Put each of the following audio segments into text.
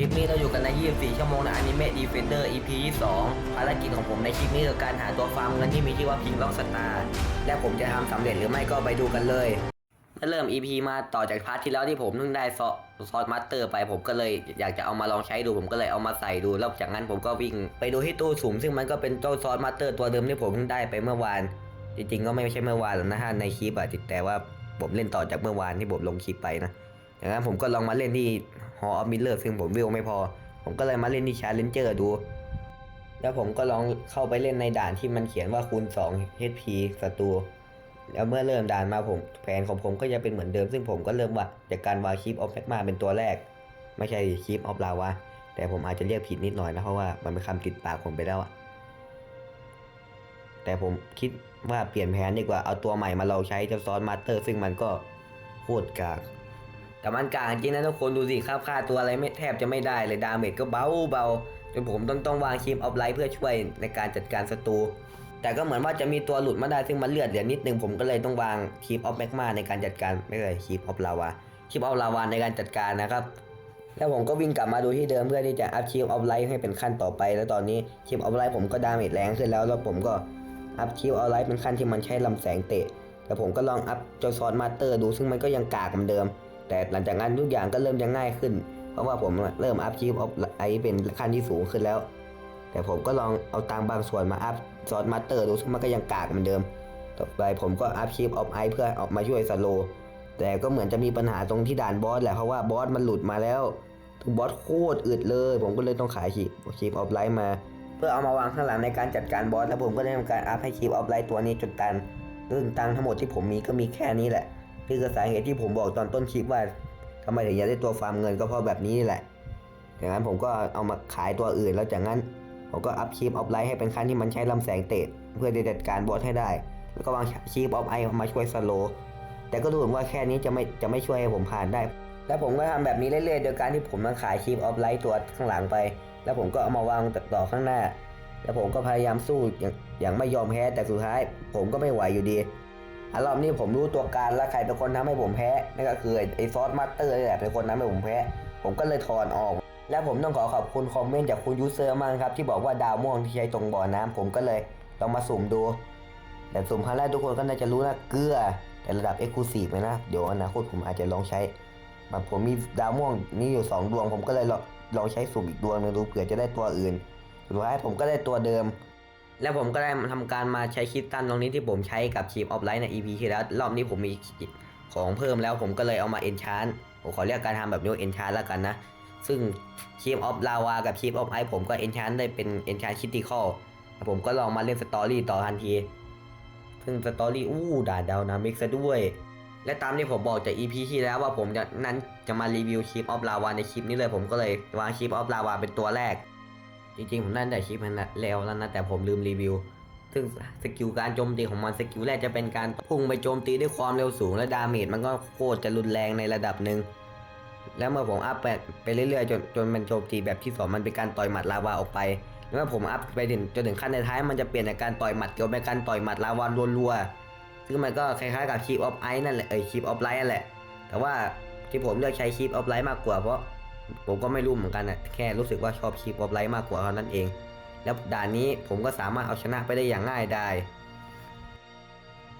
คลิปนี้เราอยู่กันใน 24 ชั่วโมงในอนิเมะ Defender EP 2ภารกิจของผมในคลิปนี้คือการหาตัวฟาร์มเงินที่มีชื่อว่าพิงล็อกสตาร์และผมจะทำสำเร็จหรือไม่ก็ไปดูกันเลยเมื่อเริ่ม EP มาต่อจากพาร์ทที่แล้วที่ผมเพิ่งได้ซอซอสมาสเตอร์ไปผมก็เลยอยากจะเอามาลองใช้ดูผมก็เลยเอามาใส่ดูแล้วจากนั้นผมก็วิ่งไปดูที่ตู้สุ่มซึ่งมันก็เป็นเจ้าซอสมาสเตอร์ตัวเดิมที่ผมเพิ่งได้ไปเมื่อวาน จริงๆก็ไม่ใช่เมื่อวานหรอกนะฮะในคลิปอะแต่ว่าผมเล่นต่อจากเมื่อวานที่ผมลงคลิปไปนะอย่างนั้นผมก็ลองมาเล่นที่ Hall of Miller ซึ่งผมวิวไม่พอ ผมก็เลยมาเล่นที่ Challenger ดู แล้วผมก็ลองเข้าไปเล่นในด่านที่มันเขียนว่าคูณ 2 HP ศัตรูแล้วเมื่อเริ่มด่านมาผมแผนของผมก็จะเป็นเหมือนเดิม ซึ่งผมก็เริ่มว่าจากการวางคลิปออฟแมกมาเป็นตัวแรก ไม่ใช่คลิปออฟลาวาแต่ผมอาจจะเรียกผิดนิดหน่อยนะเพราะว่ามันเป็นคำติดปากผมไปแล้วอะแต่ผมคิดว่าเปลี่ยนแผนดีกว่าเอาตัวใหม่มาเราใช้เจ้าซอสมาสเตอร์ ซึ่งมันก็โคตรกาก แต่มันกลางจริงนะทุกคนดูสิค่าค่าตัวอะไรไม่แทบจะไม่ได้เลยดาเมจก็เบาเบาจนผมต้องต้องวางคีมออฟไลท์เพื่อช่วยในการจัดการศัตรูแต่ก็เหมือนว่าจะมีตัวหลุดมาได้ซึ่งมันเลือดเหลือนิดนึงผมก็เลยต้องวางคีมออฟแมกมาในการจัดการไม่เลยคีมออฟลาวาคีมออฟลาวาในการจัดการนะครับแล้วผมก็วิ่งกลับมาดูที่เดิมเพื่อที่จะอัพคีมออฟไลท์ให้เป็นขั้นต่อไป แล้วตอนนี้คีมออฟไลท์ผมก็ดาเมจแรงขึ้นแล้วแล้วผมก็อัพคีมออฟไลท์เป็นขั้นที่มันใช้ลำแสงเตะแต่ผมก็ลองอัพจอซอนมาสเตอร์ดูซึ่งมันก็ยังกากเหมือนเดิม แต่หลังจากนั้นทุกอย่างก็เริ่มจะง่ายขึ้น เพราะว่าผมเริ่มอัพคีฟออฟไอเป็นขั้นที่สูงขึ้นแล้ว แต่ผมก็ลองเอาตังบางส่วนมาอัพซอสมาสเตอร์ดูซึ่งมันก็ยังกากเหมือนเดิม ต่อไปผมก็อัพคีฟออฟไอเพื่อออกมาช่วยสโล แต่ก็เหมือนจะมีปัญหาตรงที่ด่านบอสแหละเพราะว่าบอสมันหลุดมาแล้วบอสโคตรอึดเลย ผมก็เลยต้องขายคีฟคีฟออฟไลท์มา เพื่อเอามาวางข้างหลังในการจัดการบอสแล้วผมก็ได้ทำการอัพให้คีฟออฟไลท์ตัวนี้จนตันซึ่งตังทั้งหมดที่ผมมีก็มีแค่นี้แหละ นี่คือสาเหตุที่ผมบอกตอนต้นคลิปว่าทำไมถึงอยากได้ตัวฟาร์มเงินก็เพราะแบบนี้แหละจากนั้นผมก็เอามาขายตัวอื่นแล้วจากนั้นผมก็อัพคีปออฟไลท์ให้เป็นขั้นที่มันใช้ลำแสงเตะเพื่อจัดการบอสให้ได้ แล้วก็วางคีปออฟไอมาช่วยสโลว์แต่ก็ดูเหมือนว่าแค่นี้จะไม่จะไม่ช่วยให้ผมผ่านได้ แล้วผมก็ทำแบบนี้เรื่อยๆ โดยการที่ผมมาขายคีปออฟไลท์ตัวข้างหลังไป แล้วผมก็เอามาวางต่อข้างหน้า แล้วผมก็พยายามสู้อย่างอย่างไม่ยอมแพ้แต่สุดท้าย ผมก็ไม่ไหวอยู่ดี รอบนี้ผมรู้ตัวการและใครเป็นคนทำให้ผมแพ้นั่นก็คือไอ้ซอสมาสเตอร์นี่แหละเป็นคนทำให้ผมแพ้ ผมก็เลยถอนออก และผมต้องขอขอบคุณคอมเมนต์จากคุณยูเซอร์มากครับที่บอกว่าดาวม่วงที่ใช้ตรงบ่อน้ำผมก็เลยลองมาสุ่มดูแต่สุ่มครั้งแรกทุกคนก็น่าจะรู้นะเกลือ แต่ระดับเอ็กซ์คลูซีฟเลยนะ เดี๋ยวอนาคตผมอาจจะลองใช้แบบผมมีดาวม่วงนี่อยู่สองดวง ผมก็เลยลองลองใช้สุ่มอีกดวงหนึงดูเผื่อจะได้ตัวอื่นสุดท้ายผมก็ได้ตัวเดิม แล้วผมก็ได้ทำการมาใช้คิดตันตรงนี้ที่ผมใช้กับชีฟออฟไลท์ใน EP ที่แล้ว รอบนี้ผมมีของเพิ่มแล้วผมก็เลยเอามาเอนชานผมขอเรียกการทำแบบนี้เอนชานแล้วกันนะ ซึ่งชีฟออฟลาวากับชีฟออฟไอผมก็เอนชานได้เป็นเอนชานคิติคอลผมก็ลองมาเล่นสตอรี่ต่อทันที ซึ่งสตอรี่อู้ด่าดาวนามิกซะด้วย และตามที่ผมบอกจาก EP ที่แล้วว่าผมจะนั้นจะมารีวิวชีฟออฟลาวาในคลิปนี้เลย ผมก็เลยวางชีฟออฟลาวาเป็นตัวแรก จริงๆ ผมนั่นแต่คลิปมันแล้วแล้วนะแต่ผมลืมรีวิว ซึ่งสกิลการโจมตีของมันสกิลแรกจะเป็นการพุ่งไปโจมตีด้วยความเร็วสูงและดาเมจมันก็โคตรจะรุนแรงในระดับหนึ่งแล้วเมื่อผมอัพไปไปเรื่อยๆจนจนมันโจมตีแบบที่สองมันเป็นการต่อยหมัดลาวาออกไปแล้วเมื่อผมอัพไปถึงจนถึงขั้นในท้ายมันจะเปลี่ยนจากการต่อยหมัดเกี่ยวเป็นการต่อยหมัดลาวารัวๆซึ่งมันก็คล้ายๆกับคีปออฟไอนั่นแหละเอ้ยคีปออฟไลท์นั่นแหละ แต่ว่าที่ผมเลือกใช้คีปออฟไลท์มากกว่าเพราะ ผมก็ไม่รู้เหมือนกันนะแค่รู้สึกว่าชอบคีปออฟไลท์มากกว่าเท่านั้นเอง แล้วด่านนี้ผมก็สามารถเอาชนะไปได้อย่างง่ายได้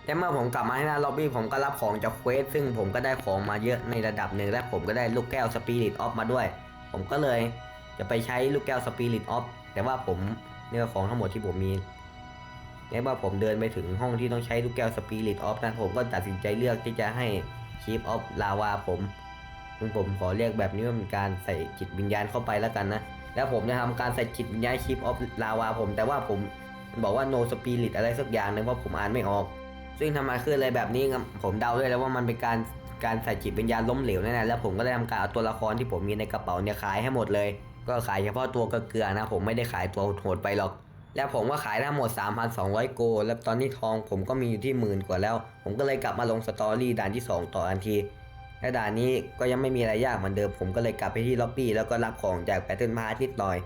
แต่เมื่อผมกลับมาที่หน้าล็อบบี้ผมก็รับของจากเควสซึ่งผมก็ได้ของมาเยอะในระดับหนึ่งและผมก็ได้ลูกแก้วสปิริตออฟมาด้วย ผมก็เลยจะไปใช้ลูกแก้วสปิริตออฟแต่ว่าผมเนี่ยของทั้งหมดที่ผมมีและว่าผมเดินไปถึงห้องที่ต้องใช้ลูกแก้วสปิริตออฟนะผมก็ตัดสินใจเลือกที่จะให้คีปออฟลาวาผม ซึ่งผมขอเรียกแบบนี้ว่าเป็นการใส่จิตวิญญาณเข้าไปแล้วกันนะ แล้วผมจะทำการใส่จิตวิญญาณคีปออฟลาวาผม แต่ว่าผมบอกว่า no spirit อะไรสักอย่างนึงเพราะผมอ่านไม่ออก ซึ่งทำไมขึ้นอะไรแบบนี้ผมเดาด้วยแล้วว่ามันเป็นการการใส่จิตวิญญาณล้มเหลวแน่ๆแล้วผมก็ได้ทำการเอาตัวละครที่ผมมีในกระเป๋าเนี่ยขายให้หมดเลย ก็ขายเฉพาะตัวเกลือนะ ผมไม่ได้ขายตัวโหดไปหรอก แล้วผมก็ขายทั้งหมด 3,200 โก แล้วตอนนี้ทองผมก็มีอยู่ที่หมื่นกว่าแล้ว ผมก็เลยกลับมาลงสตอรี่ด่านที่ 2 ต่อทันที และด่านนี้ก็ยังไม่มีอะไรยากเหมือนเดิมผมก็เลยกลับไปที่ล็อบบี้แล้วก็รับของจากแพทเทิร์นพาร์ทนิดหน่อย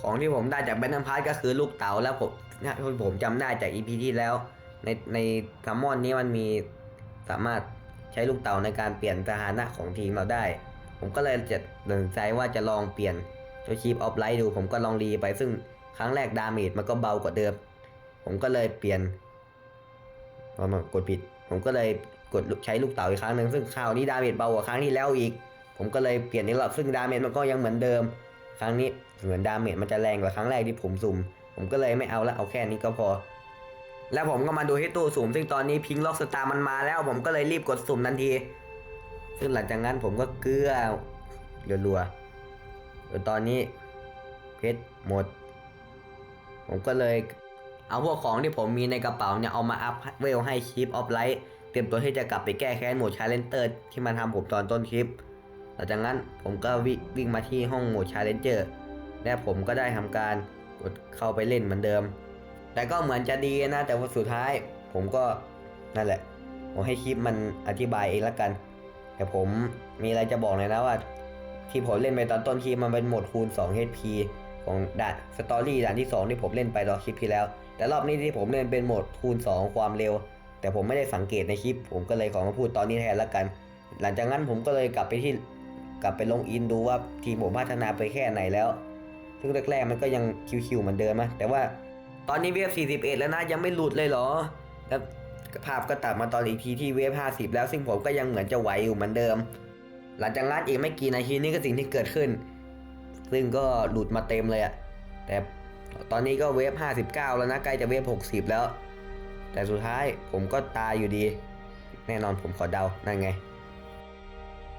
ของที่ผมได้จากแบทเทิลพาร์ทก็คือลูกเต๋าแล้วผมนะผมจำได้จาก EP ที่แล้ว ในในซัมมอนนี้มันมีสามารถใช้ลูกเต๋าในการเปลี่ยนสถานะของทีมเราได้ ผมก็เลยจะตัดสินใจว่าจะลองเปลี่ยนเจ้าชีพออฟไลท์ดู ผมก็ลองรีไปซึ่งครั้งแรกดาเมจมันก็เบากว่าเดิม ผมก็เลยเปลี่ยนเอามากดผิด ผมก็เลย กดใช้ลูกเต๋าอีกครั้งหนึ่งซึ่งคราวนี้ดาเมจเบากว่าครั้งที่แล้วอีก ผมก็เลยเปลี่ยนอีกรอบซึ่งดาเมจมันก็ยังเหมือนเดิม ครั้งนี้เหมือนดาเมจมันจะแรงกว่าครั้งแรกที่ผมสุ่มผมก็เลยไม่เอาละเอาแค่นี้ก็พอ แล้วผมก็มาดูที่ตู้สุ่มซึ่งตอนนี้พิงล็อกสตาร์มันมาแล้ว ผมก็เลยรีบกดสุ่มทันที ซึ่งหลังจากนั้นผมก็เกลือรัวๆตอนนี้เพชรหมด ผมก็เลยเอาพวกของที่ผมมีในกระเป๋าเนี่ยเอามาอัพเวลให้คลิปออฟไลท์ เตรียมตัวที่จะกลับไปแก้แค้นโหมดชาเลนเตอร์ที่มันทำผมตอนต้นคลิป หลังจากนั้นผมก็วิวิ่งมาที่ห้องโหมดชาเลนเจอร์และผมก็ได้ทำการกดเข้าไปเล่นเหมือนเดิม แต่ก็เหมือนจะดีนะ แต่ว่าสุดท้าย ผมก็นั่นแหละ ผมให้คลิปมันอธิบายเองละกัน แต่ผมมีอะไรจะบอกเลยนะว่า ที่ผมเล่นไปตอนต้นคลิปมันเป็นโหมดคูณ 2 HP ของด่านสตอรี่ด่านที่ 2 ที่ผมเล่นไปตอนคลิปที่แล้ว แต่รอบนี้ที่ผมเล่นเป็นโหมดคูณ 2 ความเร็ว แต่ผมไม่ได้สังเกตในคลิป ผมก็เลยขอมาพูดตอนนี้แทนละกัน หลังจากนั้นผมก็เลยกลับไปที่กลับไปลงอินดูว่าทีมผมพัฒนาไปแค่ไหนแล้ว ซึ่งแรกๆมันก็ยังคิวๆเหมือนเดิมนะแต่ว่าตอนนี้เวฟ41 แล้วนะยังไม่หลุดเลยเหรอ แล้วภาพก็ตัดมาตอนอีกทีที่เวฟ50 แล้วซึ่งผมก็ยังเหมือนจะไหวอยู่เหมือนเดิม หลังจากนั้นอีกไม่กี่นาทีนี่ก็สิ่งที่เกิดขึ้น ซึ่งก็หลุดมาเต็มเลยอะแต่ตอนนี้ก็เวฟ59 แล้วนะใกล้จะเวฟ60 แล้ว แต่สุดท้ายผมก็ตายอยู่ดี แน่นอนผมขอเดา นั่นไง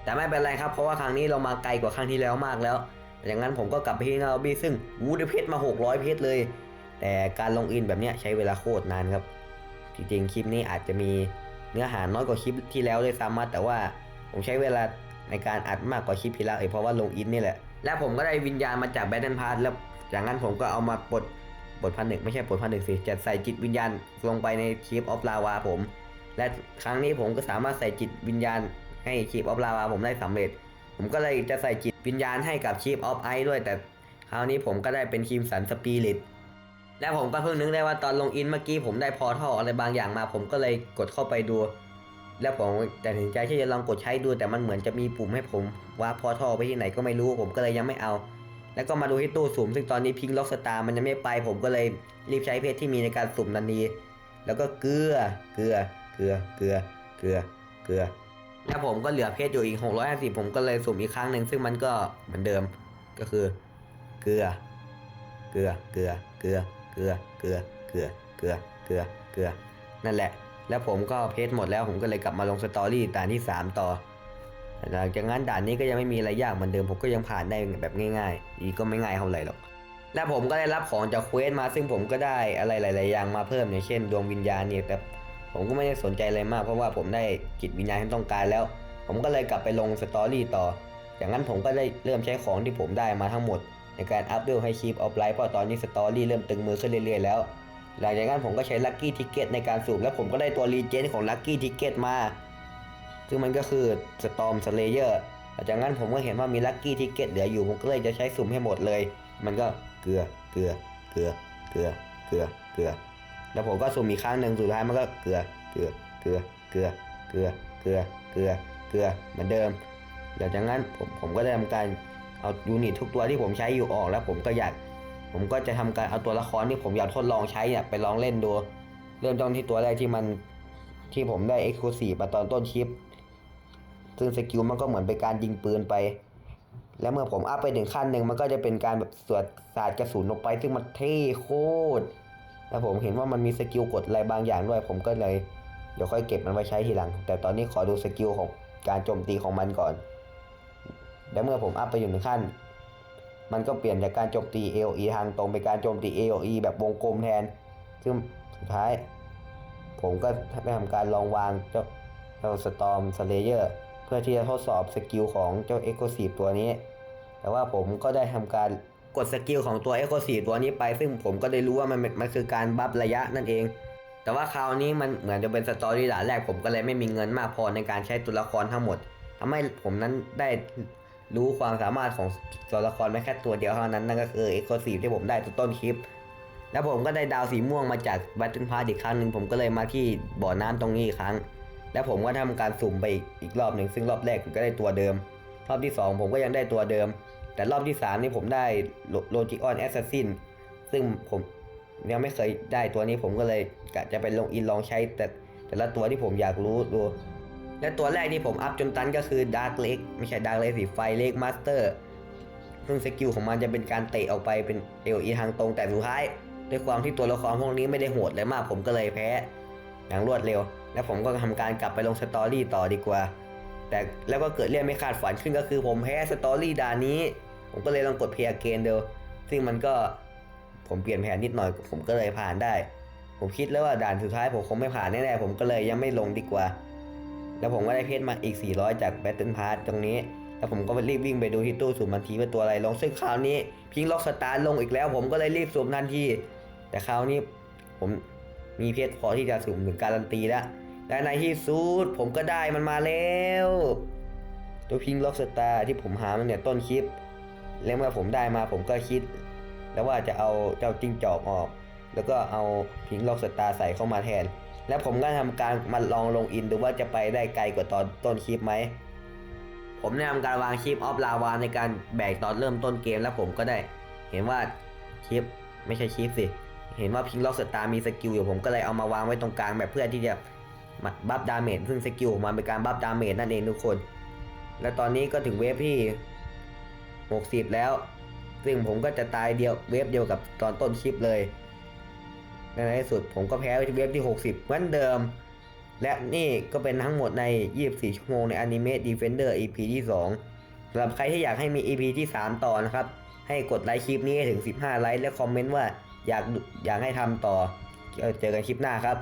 แต่ไม่เป็นไรครับ เพราะว่าครั้งนี้เรามาไกลกว่าครั้งที่แล้วมากแล้วอย่างนั้นผมก็กลับไปที่นาบี้ซึ่งวูดเพชรมา 600 เพชรเลย แต่การลงอินแบบนี้ใช้เวลาโคตรนานครับ จริงๆ คลิปนี้อาจจะมีเนื้อหาน้อยกว่าคลิปที่แล้วด้วยซ้ำนะแต่ว่าผมใช้เวลาในการอัดมากกว่าคลิปที่แล้วเอเพราะว่าลงอินนี่แหละ และผมก็ได้วิญญาณมาจากแบทเทิลพาร์แล้ว จากนั้นผมก็เอามาปลด ปลดพันหนึ่งไม่ใช่ปลดพันหนึ่งสิจะใส่จิตวิญญาณลงไปในคลิปออฟลาวาผม และครั้งนี้ผมก็สามารถใส่จิตวิญญาณให้คลิปออฟลาวาผมได้สำเร็จ ผมก็เลยจะใส่จิตวิญญาณให้กับคลิปออฟไอด้วย แต่คราวนี้ผมก็ได้เป็นคิมสันสปิริตและผมก็เพิ่งนึกได้ว่าตอนลงอินเมื่อกี้ผมได้พอท่ออะไรบางอย่างมา ผมก็เลยกดเข้าไปดู แล้วผมแต่ถึงใจที่จะลองกดใช้ดู แต่มันเหมือนจะมีปุ่มให้ผมว่าพอท่อไปที่ไหนก็ไม่รู้ ผมก็เลยยังไม่เอา แล้วก็มาดูที่ตู้สุ่มซึ่งตอนนี้พิงล็อกสตาร์มันยังไม่ไป ผมก็เลยรีบใช้เพชรที่มีในการสุ่มนันทีแล้วก็เกลือเกลือเกลือเกลือเกลือเกลือ แล้วผมก็เหลือเพชรอยู่อีก 650 ผมก็เลยสุ่มอีกครั้งหนึ่งซึ่งมันก็เหมือนเดิมก็คือเกลือเกลือเกลือเกลือเกลือเกลือเกลือเกลือเกลือเกลือนั่นแหละ แล้วผมก็เพจหมดแล้วผมก็เลยกลับมาลงสตอรี่ด่านที่ 3 ต่อ หลังจากนั้นด่านนี้ก็ยังไม่มีอะไรยากเหมือนเดิมผมก็ยังผ่านได้แบบง่ายๆอีกก็ไม่ง่ายเท่าไหร่หรอกแล้วผมก็ได้รับของจากเควสมาซึ่งผมก็ได้อะไรหลาย ๆ อย่างมาเพิ่มอย่างเช่น ดวงวิญญาณเนี่ยแต่ผมก็ไม่ได้สนใจอะไรมากเพราะว่าผมได้จิตวิญญาณที่ต้องการแล้ว ผมก็เลยกลับไปลงสตอรี่ต่อจากนั้นผมก็ได้เริ่มใช้ของที่ผมได้มาทั้งหมด ในการอัพเดลให้คลิปออฟไลน์เพราะตอนนี้สตอรี่เริ่มตึงมือขึ้นเรื่อย ๆ แล้ว หลังจากนั้นผมก็ใช้ลัคกี้ทิกเก็ตในการสูบแล้วผมก็ได้ตัวรีเจนของลัคกี้ทิกเก็ตมา ซึ่งมันก็คือสตอมสเลเยอร์หลังจากนั้นผมก็เห็นว่ามีลัคกี้ทิกเก็ตเหลืออยู่ผมก็เลยจะใช้สุ่มให้หมดเลย มันก็เกลือเกลือเกลือเกลือเกลือเกลือ แล้วผมก็สุ่มอีกครั้งหนึ่งสุดท้ายมันก็เกลือเกลือเกลือเกลือเกลือเกลือเกลือเกลือเหมือนเดิมหลังจากนั้นผมผมก็ได้ทำการเอายูนิตทุกตัวที่ผมใช้อยู่ออกแล้วผมก็อยากผมก็จะทำการเอาตัวละครที่ผมอยากทดลองใช้เนี่ยไปลองเล่นดู เริ่มต้นที่ตัวแรกที่มันที่ผมได้ e x c l u s i v e มาตอนต้นคลิป ซึ่งสกิลมันก็เหมือนเป็นการยิงปืนไป แล้วเมื่อผมอัพไปถึงขั้นหนึ่งมันก็จะเป็นการแบบสวดสาดกระสุนลงไป ซึ่งมันเท่โคตรแล้วผมเห็นว่ามันมีสกิลกดอะไรบางอย่างด้วย ผมก็เลยเดี๋ยวค่อยเก็บมันไว้ใช้ทีหลัง แต่ตอนนี้ขอดูสกิลของการโจมตีของมันก่อน แล้วเมื่อผมอัพไปอยู่หนึ่งขั้น มันก็เปลี่ยนจากการโจมตี AOE ทางตรงเป็นการโจมตี AOE แบบวงกลมแทน ซึ่งสุดท้าย ผมก็ได้ทำการลองวางเจ้าเจ้าสตอมสเลเยอร์ พื่อที่จะทดสอบสกิลของเจ้า e x c l u s i v e ตัวนี้ แต่ว่าผมก็ได้ทำการกดสกิลของตัว e x c l u s i v e ตัวนี้ไป ซึ่งผมก็ได้รู้ว่ามันมันคือการบัฟระยะนั่นเอง แต่ว่าคราวนี้มันเหมือนจะเป็นสตอรี่ด่านแรกผมก็เลยไม่มีเงินมากพอในการใช้ตัวละครทั้งหมดทำให้ผมนั้นได้รู้ความสามารถของตัวละครไม่แค่ตัวเดียวเท่านั้นนั่นก็คือ e x c l u s i v e ที่ผมได้ตัวต้นคลิป แล้วผมก็ได้ดาวสีม่วงมาจากบัตเทิลพาร์อีกครั้งหนึ่งผมก็เลยมาที่บ่อน้ำตรงนี้อีกครั้ง แล้วผมก็ทำการสุ่มไปอีกอีกรอบหนึ่งซึ่งรอบแรกผมก็ได้ตัวเดิม รอบที่ 2 ผมก็ยังได้ตัวเดิม แต่รอบที่ 3 นี่ผมได้โลจิออนแอสซัสซินซึ่งผมยังไม่เคยได้ตัวนี้ผมก็เลยกะจะไปลงอินลองใช้แต่แต่ละตัวที่ผมอยากรู้ดู และตัวแรกที่ผมอัพจนตันก็คือดาร์ l เล็กไม่ใช่ดาร์ l เล็กสิไฟเล็กมาสเตอร์ซึ่งสกิลของมันจะเป็นการเตะออกไปเป็นเอลอีทางตรงแต่สุดท้าย ด้วยความที่ตัวละครพวกนี้ไม่ได้โหดเลยมากผมก็เลยแพ้อย่างรวดเร็ว และผมก็ทำการกลับไปลงสตอรี่ต่อดีกว่า แต่แล้วก็เกิดเรื่องไม่คาดฝันขึ้นก็คือผมแพ้สตอรี่ด่านนี้ ผมก็เลยลองกดเพย์เกนเดียวซึ่งมันก็ผมเปลี่ยนแผนนิดหน่อย ผมก็เลยผ่านได้ ผมคิดแล้วว่าด่านสุดท้ายผมคงไม่ผ่านแน่ๆผมก็เลยยังไม่ลงดีกว่า แล้วผมก็ได้เพชรมาอีก 400 จากแบตเทิลพาร์ตตรงนี้ แล้วผมก็รีบวิ่งไปดูที่ตู้สุ่มทันทีว่าตัวอะไรลงซึ่งคราวนี้พิงล็อกสตาร์ลงอีกแล้ว ผมก็เลยรีบสุ่มทันทีแต่คราวนี้ผมมีเพชรพอที่จะสุ่มถึงการันตีแล้ว และในที่สุดผมก็ได้มันมาแล้ว ตัวพิงล็อกสตาร์ที่ผมหามันเนี่ยต้นคลิป แล้วเมื่อผมได้มาผมก็คิด แล้วว่าจะเอาเจ้าจิ้งจอกออก แล้วก็เอาพิงล็อกสตาร์ใส่เข้ามาแทน แล้วผมก็ทำการมาลองลงอินดูว่าจะไปได้ไกลกว่าตอนต้นคลิปไหมผมได้ทำการวางคลิปออฟลาวาในการแบกตอนเริ่มต้นเกมแล้วผมก็ได้ เห็นว่าคลิปไม่ใช่คลิปสิ เห็นว่าพิงล็อกสตาร์มีสกิลอยู่ผมก็เลยเอามาวางไว้ตรงกลางแบบเพื่อที่จะ บัฟดาเมจซึ่งสกิลมันเป็นการบัฟดาเมจนั่นเองทุกคน และตอนนี้ก็ถึงเวฟที่ 60 แล้ว ซึ่งผมก็จะตายเดียวเวฟเดียวกับตอนต้นคลิปเลยในที่สุดผมก็แพ้ที่เวฟที่ 60 เหมือนเดิม และนี่ก็เป็นทั้งหมดใน 24 ชั่วโมงใน Anime Defender EP ที่ 2สำหรับใครที่อยากให้มี EP ที่ 3 ต่อนะครับ ให้กดไลค์คลิปนี้ถึง 15 ไลค์และคอมเมนต์ว่าอยากอยากให้ทำต่อ เจอกันคลิปหน้าครับ